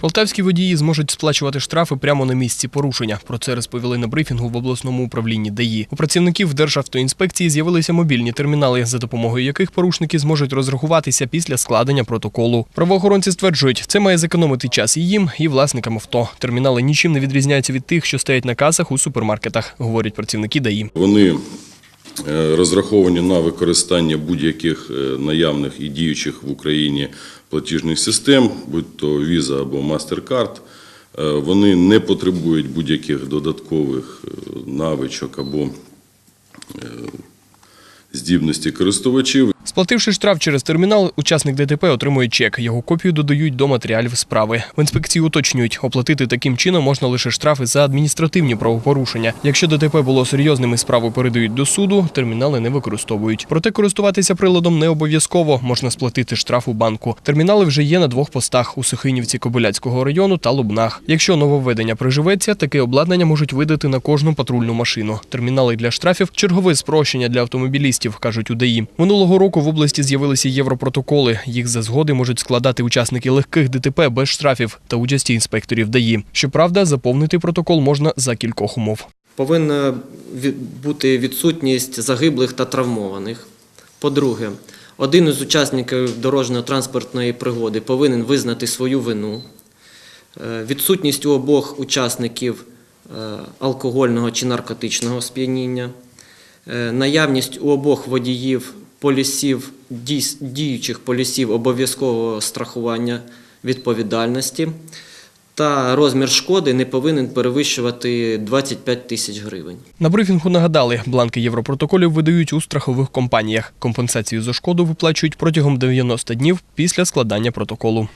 Полтавські водії зможуть сплачувати штрафи прямо на місці порушення. Про це розповіли на брифінгу в обласному управлінні ДАІ. У працівників Державтоінспекції з'явилися мобільні термінали, за допомогою яких порушники зможуть розрахуватися після складення протоколу. Правоохоронці стверджують, це має зекономити час і їм, і власникам авто. Термінали нічим не відрізняються від тих, що стоять на касах у супермаркетах, говорять працівники ДАІ. Вони розраховані на використання будь-яких е, наявних і діючих в Україні платіжних систем, будь то Visa або MasterCard. Е, Вони не потребують будь-яких додаткових е, навичок або е, здібності користувачів. Сплативши штраф через термінал, учасник ДТП отримує чек. Його копію додають до матеріалів справи. В інспекції уточнюють, оплатити таким чином можна лише штрафи за адміністративні правопорушення. Якщо ДТП було серйозним і справу передають до суду, термінали не використовують. Проте користуватися приладом не обов'язково. Можна сплатити штраф у банку. Термінали вже є на двох постах у Сухинівці Кобиляцького району та Лубнах. Якщо нововведення приживеться, таке обладнання можуть видати на кожну патрульну машину. Термінали для штрафів чергове спрощення для автомобілістів, кажуть у. Минулого року області з'явилися європротоколи. Їх за згоди можуть складати учасники легких ДТП без штрафів та участі інспекторів ДАІ. Щоправда, заповнити протокол можна за кількох умов. Повинна бути відсутність загиблих та травмованих. По-друге, один із учасників дорожньо-транспортної пригоди повинен визнати свою вину. Е, Відсутність у обох учасників е, алкогольного чи наркотичного сп'яніння, Е, наявність у обох водіїв полісів, діючих полісів обов'язкового страхування відповідальності та розмір шкоди не повинен перевищувати 25 тисяч гривень. На брифінгу нагадали, бланки європротоколів видають у страхових компаніях. Компенсацію за шкоду виплачують протягом 90 днів після складання протоколу.